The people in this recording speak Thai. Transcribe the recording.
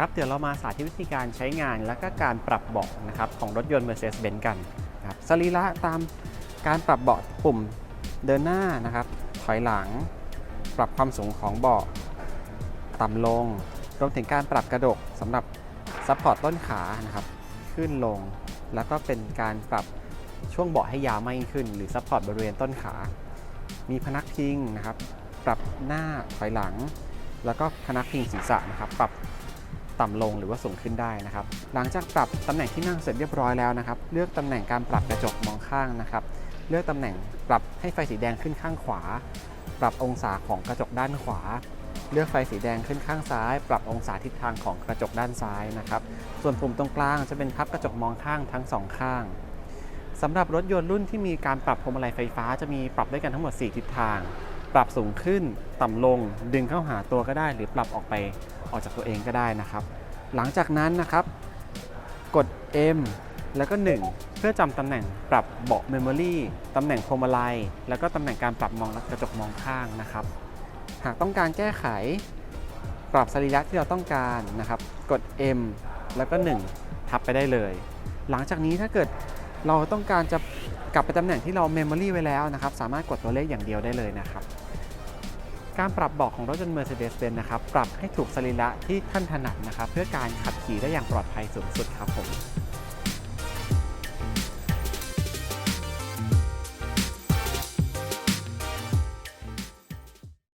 ครับเดี๋ยวเรามาสาธิตวิธีการใช้งานและก็การปรับเบาะนะครับของรถยนต์ Mercedes-Benz กันนะครับสรีระตามการปรับเบาะปุ่มเดินหน้านะครับ ถอยหลัง ปรับความสูงของเบาะต่ำลง รวมถึงการปรับกระดกสำหรับซัพพอร์ตต้นขานะครับ ขึ้นลง แล้วก็เป็นการปรับช่วงเบาะให้ยาวมากยิ่งขึ้น หรือซัพพอร์ตบริเวณต้นขา มีพนักพิงนะครับ ปรับหน้าถอยหลัง แล้วก็พนักพิงศีรษะนะครับ ปรับ ต่ำลงหรือว่าสูงขึ้นได้นะครับ หลังจากปรับตำแหน่งที่นั่งเสร็จเรียบร้อยแล้วนะครับ เลือกตำแหน่งการปรับกระจกมองข้างนะครับ เลือกตำแหน่งปรับให้ไฟสีแดงขึ้นข้างขวา ปรับองศาของกระจกด้านขวา เลือกไฟสีแดงขึ้นข้างซ้าย ปรับองศาทิศทางของกระจกด้านซ้ายนะครับ ส่วนปุ่มตรงกลางจะเป็นพับกระจกมองข้างทั้งสองข้างสำหรับรถยนต์รุ่นที่มีการปรับพวงมาลัยไฟฟ้าจะมีปรับด้วยกันทั้งหมด 4 ทิศทาง ปรับสูงขึ้นต่ำลง ดึงเข้าหาตัวก็ได้ หรือปรับออกไปออกจากตัวเองก็ได้นะครับ หลังจากนั้นนะครับ กด M แล้วก็ 1 เพื่อจำตำแหน่งปรับเบาะเมมโมรีตำแหน่งพวงมาลัย แล้วก็ตำแหน่งการปรับมองกระจกมองข้างนะครับ หากต้องการแก้ไข ปรับสรีระที่เราต้องการนะครับ กด M แล้วก็ 1 ทับไปได้เลย หลังจากนี้ถ้าเกิดเราต้องการจะกลับไปตำแหน่งที่เราเมมโมรีไว้แล้วนะครับ สามารถกดตัวเลขอย่างเดียวได้เลยนะครับ การปรับเบาะของรถยนต์ Mercedes-Benz นะครับ ปรับให้ถูกสรีระที่ท่านถนัดนะครับ เพื่อการขับขี่ได้อย่างปลอดภัยสูงสุดครับผม